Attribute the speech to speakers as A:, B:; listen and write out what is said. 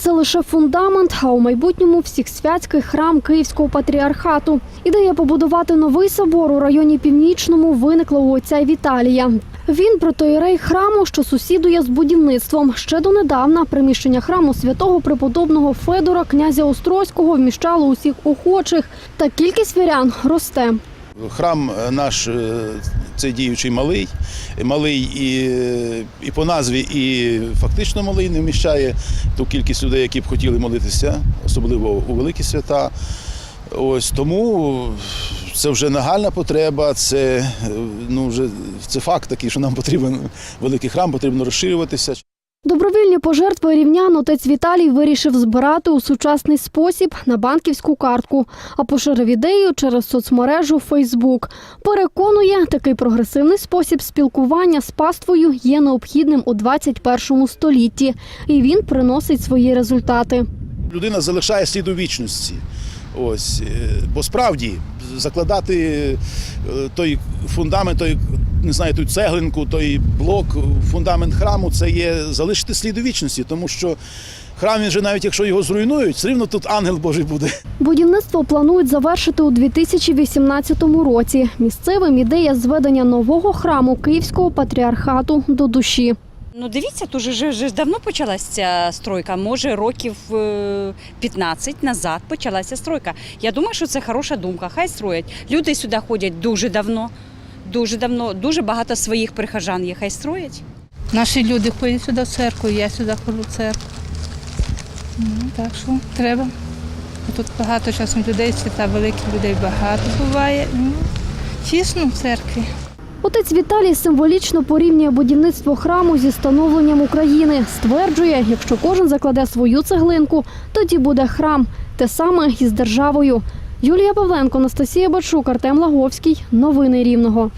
A: це лише фундамент, а у майбутньому всіх-святський храм Київського патріархату. Ідея побудувати новий собор у районі Північному виникла у отця Віталія. Він протоїрей храму, що сусідує з будівництвом. Ще донедавна приміщення храму святого преподобного Федора, князя Острозького, вміщало усіх охочих. Та кількість вірян росте.
B: Храм е, наш е, цей діючий малий, малий і, і по назві, і фактично малий не вміщає ту кількість людей, які б хотіли молитися, особливо у великі свята. Ось тому це вже нагальна потреба, це, е, ну, вже, це факт такий, що нам потрібен великий храм, потрібно розширюватися.
A: Добровільні пожертви рівнян отець Віталій вирішив збирати у сучасний спосіб на банківську картку, а поширив ідею через соцмережу Фейсбук. Переконує, такий прогресивний спосіб спілкування з паствою є необхідним у 21 столітті, і він приносить свої результати.
B: людина залишає слід у вічності. Ось, е, бо справді закладати е, той фундамент, той, не знаю, ту цеглинку, той блок, фундамент храму це є залишити слід у вічності, тому що храм він же навіть якщо його зруйнують, все рівно тут ангел Божий буде.
A: Будівництво планують завершити у 2018 році. Місцевим ідея зведення нового храму Київського патріархату до душі.
C: Ну дивіться, тут же, вже- вже давно почалася ця стройка. Може, років е, 15 назад почалася стройка. Я думаю, що це хороша думка. Хай строять. Люди сюди ходять дуже давно. Дуже давно, дуже багато своїх прихожан є. Хай строять.
D: Наші люди ходять сюди в церкву, я сюди ходжу в церкву. Ну, так що треба. Тут багато часом людей, свята великих людей багато буває. Ну, тісно в церкві.
A: Отець Віталій символічно порівнює будівництво храму зі становленням України. Стверджує, якщо кожен закладе свою цеглинку, тоді буде храм. Те саме і з державою. Юлія Павленко, Анастасія Бачук, Артем Лаговський. Новини Рівного.